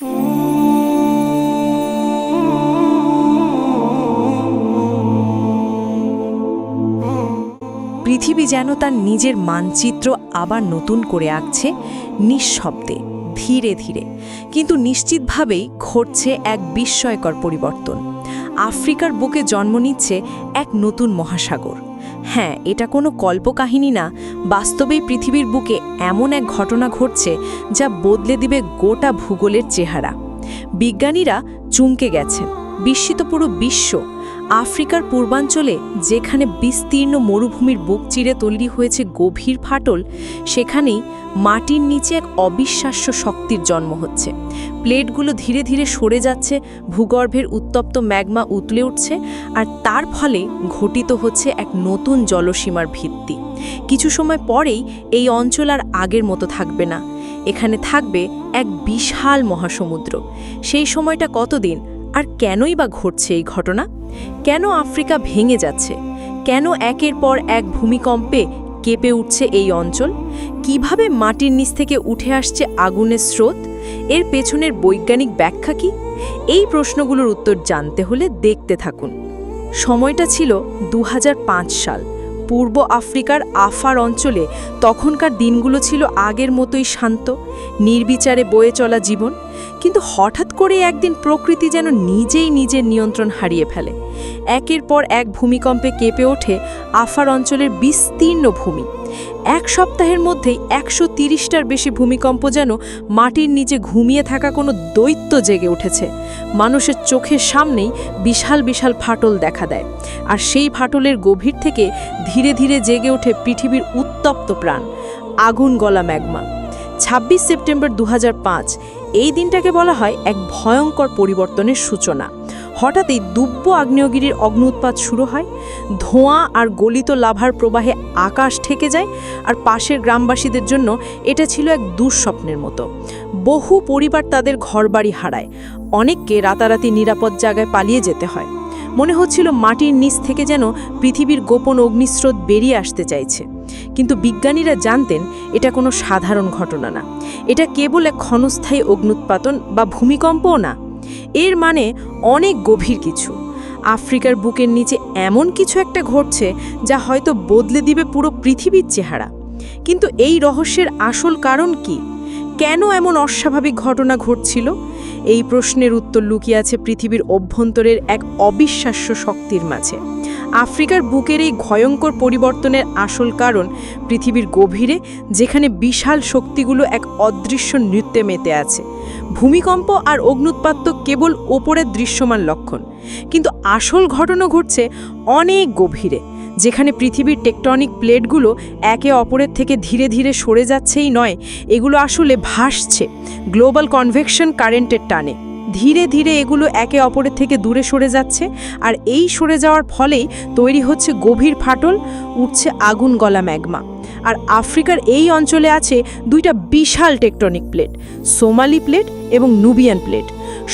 পৃথিবী যেন তার নিজের মানচিত্র আবার নতুন করে আঁকছে নিঃশব্দে, ধীরে ধীরে। কিন্তু নিশ্চিতভাবেই ঘটছে এক বিস্ময়কর পরিবর্তন। আফ্রিকার বুকে জন্ম নিচ্ছে এক নতুন মহাসাগর। হ্যাঁ এটা কোনো কল্পকাহিনী না। বাস্তবেই পৃথিবীর বুকে এমন এক ঘটনা ঘটছে যা বদলে দিবে গোটা ভূগোলের চেহারা। বিজ্ঞানীরা চুমকে গেছেন। বিস্মিত পুরো বিশ্ব আফ্রিকার পূর্বাঞ্চলে, যেখানে বিস্তীর্ণ মরুভূমির বুক চিরে তৈরি হয়েছে গভীর ফাটল, সেখানেই মাটির নিচে এক অবিশ্বাস্য শক্তির জন্ম হচ্ছে। প্লেটগুলো ধীরে ধীরে সরে যাচ্ছে, ভূগর্ভের উত্তপ্ত ম্যাগমা উতলে উঠছে আর তার ফলে ঘটিত হচ্ছে এক নতুন জলসীমার ভিত্তি। কিছু সময় পরেই এই অঞ্চল আর আগের মতো থাকবে না। এখানে থাকবে এক বিশাল মহাসমুদ্র। সেই সময়টা কতদিন আর কেনই বা ঘটছে এই ঘটনা? কেন আফ্রিকা ভেঙে যাচ্ছে? কেন একের পর এক ভূমিকম্পে কেঁপে উঠছে এই অঞ্চল? কীভাবে মাটির নিচ থেকে উঠে আসছে আগুনের স্রোত? এর পেছনের বৈজ্ঞানিক ব্যাখ্যা কি? এই প্রশ্নগুলোর উত্তর জানতে হলে দেখতে থাকুন। সময়টা ছিল দু হাজার পাঁচ সাল। পূর্ব আফ্রিকার আফার অঞ্চলে তখনকার দিনগুলো ছিল আগের মতোই শান্ত, নির্বিচারে বয়ে চলা জীবন। কিন্তু হঠাৎ করে একদিন প্রকৃতি যেন নিজেই নিজের নিয়ন্ত্রণ হারিয়ে ফেলে। একের পর এক ভূমিকম্পে কেঁপে ওঠে আফার অঞ্চলের বিস্তীর্ণ ভূমি। এক সপ্তাহের মধ্যেই একশো তিরিশটার বেশি ভূমিকম্প যেন মাটির নিচে ঘুমিয়ে থাকা কোনো দৈত্য জেগে উঠেছে। মানুষের চোখের সামনেই বিশাল বিশাল ফাটল দেখা দেয়। আর সেই ফাটলের গভীর থেকে ধীরে ধীরে জেগে ওঠে পৃথিবীর উত্তপ্ত প্রাণ, আগুন গলা ম্যাগমা। ২৬ সেপ্টেম্বর দু হাজার পাঁচ, এই দিনটাকে বলা হয় এক ভয়ঙ্কর পরিবর্তনের সূচনা। হঠাৎই দুব্য আগ্নেয়গিরির অগ্নি উৎপাত শুরু হয়। ধোঁয়া আর গলিত লাভার প্রবাহে আকাশ ঠেকে যায় আর পাশের গ্রামবাসীদের জন্য এটা ছিল এক দুঃস্বপ্নের মতো। বহু পরিবার তাদের ঘরবাড়ি হারায়। অনেককে রাতারাতি নিরাপদ জায়গায় পালিয়ে যেতে হয়। মনে হচ্ছিল মাটির নিচ থেকে যেন পৃথিবীর গোপন অগ্নিস্রোত বেরিয়ে আসতে চাইছে। কিন্তু বিজ্ঞানীরা জানতেন এটা কোনো সাধারণ ঘটনা না। এটা কেবল এক ক্ষণস্থায়ী অগ্নুৎপাতন বা ভূমিকম্পও না। এর মানে অনেক গভীর কিছু। আফ্রিকার বুকের নিচে এমন কিছু একটা ঘটছে যা হয়তো বদলে দিবে পুরো পৃথিবীর চেহারা। কিন্তু এই রহস্যের আসল কারণ কি? কেন এমন অস্বাভাবিক ঘটনা ঘটছিল? এই প্রশ্নের উত্তর লুকিয়ে আছে পৃথিবীর অভ্যন্তরের এক অবিশ্বাস্য শক্তির মাঝে। আফ্রিকার বুকের এই ভয়ঙ্কর পরিবর্তনের আসল কারণ পৃথিবীর গভীরে, যেখানে বিশাল শক্তিগুলো এক অদৃশ্য নৃত্যে মেতে আছে। ভূমিকম্প আর অগ্নুৎপাত তো কেবল ওপরের দৃশ্যমান লক্ষণ। কিন্তু আসল ঘটনা ঘটছে অনেক গভীরে, যেখানে পৃথিবীর টেকটনিক প্লেটগুলো একে অপরের থেকে ধীরে ধীরে সরে যাচ্ছেই নয়, এগুলো আসলে ভাসছে, গ্লোবাল কনভেকশন কারেন্টের টানে। ধীরে ধীরে এগুলো একে অপরের থেকে দূরে সরে যাচ্ছে, আর এই সরে যাওয়ার ফলেই তৈরি হচ্ছে গভীর ফাটল উঠছে আগুন গলা ম্যাগমা। আর আফ্রিকার এই অঞ্চলে আছে দুইটা বিশাল টেকটনিক প্লেট, সোমালি প্লেট এবং নুবিয়ান প্লেট।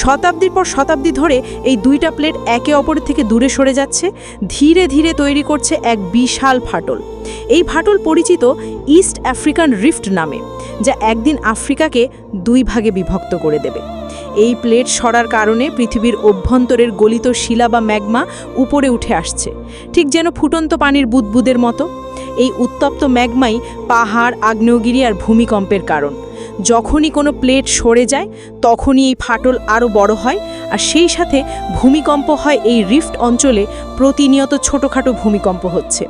শতাব্দীর পর শতাব্দী ধরে এই দুইটা প্লেট একে অপরের থেকে দূরে সরে যাচ্ছে, ধীরে ধীরে তৈরি করছে এক বিশাল ফাটল। এই ফাটল পরিচিত ইস্ট আফ্রিকান রিফট নামে, যা একদিন আফ্রিকাকে দুই ভাগে বিভক্ত করে দেবে। এই প্লেট সরার কারণে পৃথিবীর অভ্যন্তরের গলিত শিলা বা ম্যাগমা উপরে উঠে আসছে, ঠিক যেন ফুটন্ত পানির বুদবুদের মতো। এই উত্তপ্ত ম্যাগমাই পাহাড়, আগ্নেয়গিরি আর ভূমিকম্পের কারণ। যখনই কোনো প্লেট সরে যায়, তখনই এই ফাটল আরও বড় হয় আর সেই সাথে ভূমিকম্প হয় এই রিফট অঞ্চলে প্রতিনিয়ত ছোটোখাটো ভূমিকম্প হচ্ছে।